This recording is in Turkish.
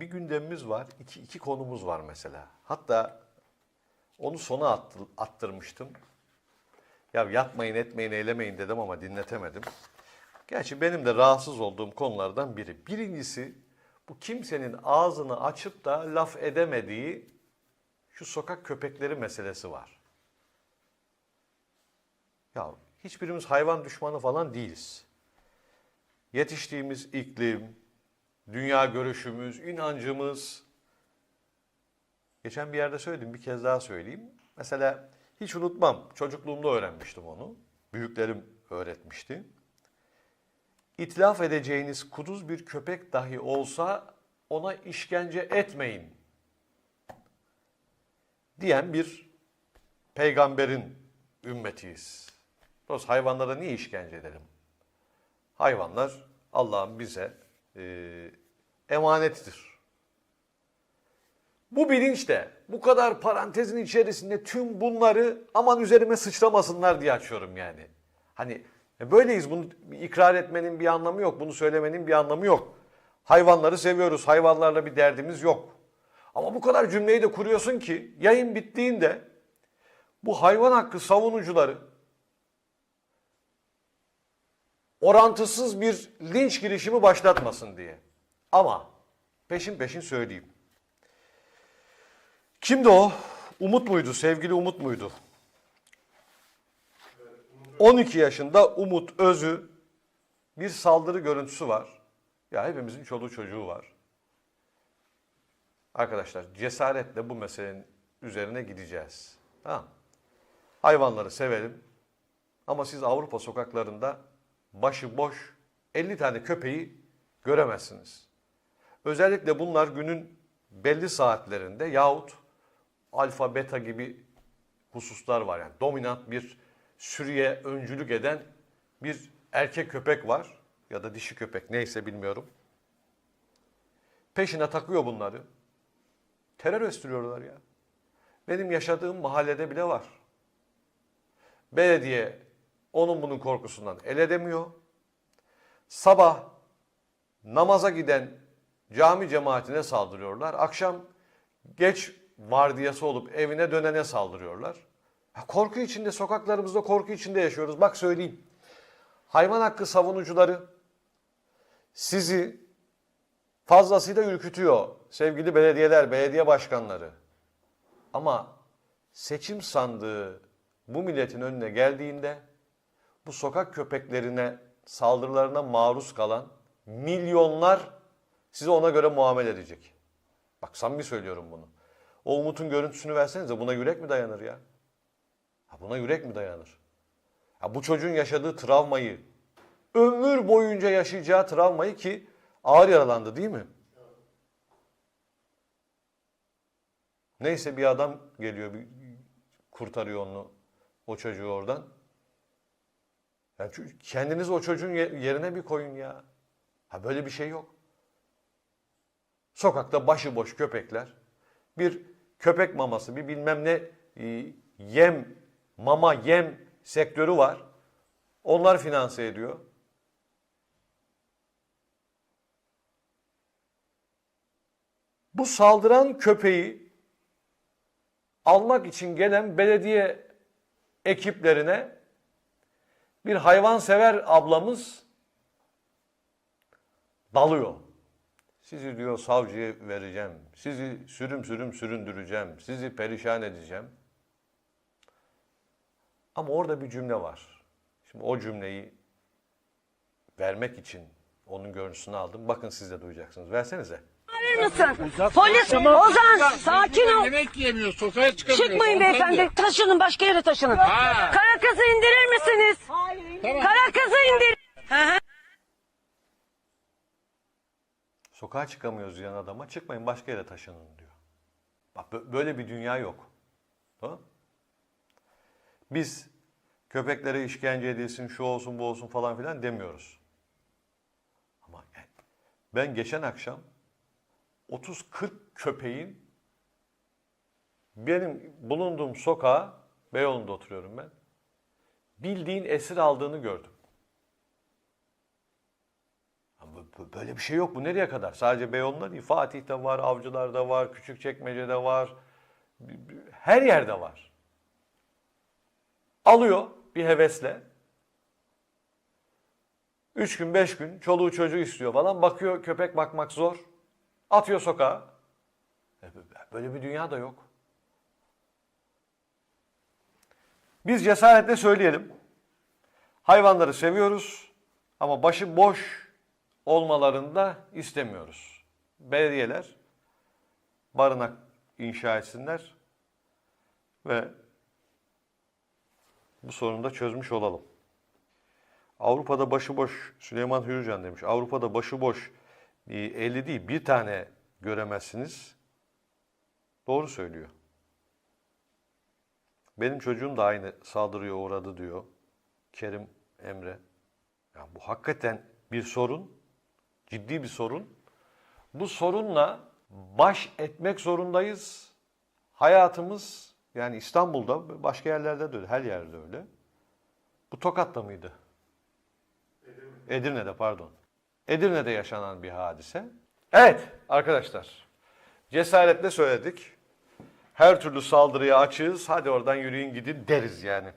bir gündemimiz var, iki, iki konumuz var mesela. Hatta onu sona attı, attırmıştım. Ya yapmayın, etmeyin, eylemeyin dedim ama dinletemedim. Gerçi benim de rahatsız olduğum konulardan biri. Birincisi bu kimsenin ağzını açıp da laf edemediği şu sokak köpekleri meselesi var. Ya hiçbirimiz hayvan düşmanı falan değiliz. Yetiştiğimiz iklim, dünya görüşümüz, inancımız. Geçen bir yerde söyledim, bir kez daha söyleyeyim. Mesela hiç unutmam, çocukluğumda öğrenmiştim onu. Büyüklerim öğretmişti. İtlaf edeceğiniz kuduz bir köpek dahi olsa ona işkence etmeyin diyen bir peygamberin ümmetiyiz. Dolayısıyla hayvanlara niye işkence edelim? Hayvanlar Allah'ın bize e, emanetidir. Bu bilinçle bu kadar parantezin içerisinde tüm bunları aman üzerime sıçramasınlar diye açıyorum yani. Hani e, böyleyiz bunu ikrar etmenin bir anlamı yok. Bunu söylemenin bir anlamı yok. Hayvanları seviyoruz. Hayvanlarla bir derdimiz yok. Ama bu kadar cümleyi de kuruyorsun ki yayın bittiğinde bu hayvan hakkı savunucuları orantısız bir linç girişimi başlatmasın diye. Ama peşin peşin söyleyeyim. Kimdi o? Umut muydu? Sevgili Umut muydu? 12 yaşında Umut Özü bir saldırı görüntüsü var. Ya hepimizin çoluğu çocuğu var. Arkadaşlar cesaretle bu meselenin üzerine gideceğiz. Tamam. Hayvanları sevelim. Ama siz Avrupa sokaklarında başıboş 50 tane köpeği göremezsiniz. Özellikle bunlar günün belli saatlerinde yahut alfa beta gibi hususlar var. Yani dominant bir sürüye öncülük eden bir erkek köpek var ya da dişi köpek neyse bilmiyorum. Peşine takıyor bunları. Terör estiriyorlar ya. Benim yaşadığım mahallede bile var. Belediye onun bunun korkusundan el edemiyor. Sabah namaza giden cami cemaatine saldırıyorlar. Akşam geç vardiyası olup evine dönene saldırıyorlar. Korku içinde, sokaklarımızda korku içinde yaşıyoruz. Bak söyleyeyim. Hayvan hakkı savunucuları sizi fazlasıyla ürkütüyor sevgili belediyeler, belediye başkanları. Ama seçim sandığı bu milletin önüne geldiğinde bu sokak köpeklerine saldırılarına maruz kalan milyonlar size ona göre muamele edecek. Bak samimi söylüyorum bunu. O Umut'un görüntüsünü versenize buna yürek mi dayanır ya? Ha buna yürek mi dayanır? Ha bu çocuğun yaşadığı travmayı, ömür boyunca yaşayacağı travmayı ki ağır yaralandı değil mi? Neyse bir adam geliyor, bir kurtarıyor onu, o çocuğu oradan. Yani ço- kendiniz o çocuğun ye- yerine bir koyun ya. Ha böyle bir şey yok. Sokakta başıboş köpekler, bir köpek maması, bir bilmem ne e, yem, mama yem sektörü var. Onlar finanse ediyor. Bu saldıran köpeği almak için gelen belediye ekiplerine bir hayvansever ablamız dalıyor. Sizi diyor savcıya vereceğim. Sizi sürüm sürüm süründüreceğim. Sizi perişan edeceğim. Ama orada bir cümle var. Şimdi o cümleyi vermek için onun görüntüsünü aldım. Bakın siz de duyacaksınız. Versenize. Verir misin? Polis Ozan sakin ol. Yemek yemiyor, sokağa çıkamıyor. Çıkmayın beyefendi. Taşının başka yere taşının. Ha. Kara kızı indirir misiniz? Kara kızı indir. Sokağa çıkamıyoruz diyen adama çıkmayın başka yere taşının diyor. Bak bö- böyle bir dünya yok. Tamam? Biz köpeklere işkence edilsin, şu olsun, bu olsun falan filan demiyoruz. Ama yani ben geçen akşam 30-40 köpeğin benim bulunduğum sokağa, Beyoğlu'nda oturuyorum ben, bildiğin esir aldığını gördüm. Böyle bir şey yok. Bu nereye kadar? Sadece Beyoğlu'nda değil. Fatih'te var, Avcılar'da var, Küçükçekmece'de var. Her yerde var. Alıyor bir hevesle. Üç gün, beş gün çoluğu çocuğu istiyor falan. Bakıyor köpek bakmak zor. Atıyor sokağa. E, Böyle bir dünya da yok. Biz cesaretle söyleyelim. Hayvanları seviyoruz ama başı boş olmalarını da istemiyoruz. Belediyeler barınak inşa etsinler ve bu sorunu da çözmüş olalım. Avrupa'da başıboş Süleyman Hürcan demiş. Avrupa'da başıboş e, 50 değil bir tane göremezsiniz. Doğru söylüyor. Benim çocuğum da aynı saldırıya uğradı diyor Kerim Emre. Ya bu hakikaten bir sorun, ciddi bir sorun. Bu sorunla baş etmek zorundayız. Hayatımız yani İstanbul'da başka yerlerde de öyle, her yerde öyle. Bu Tokat'ta mıydı? Edirne'de pardon. Edirne'de yaşanan bir hadise. Evet arkadaşlar cesaretle söyledik. Her türlü saldırıya açığız. Hadi oradan yürüyün gidin deriz yani.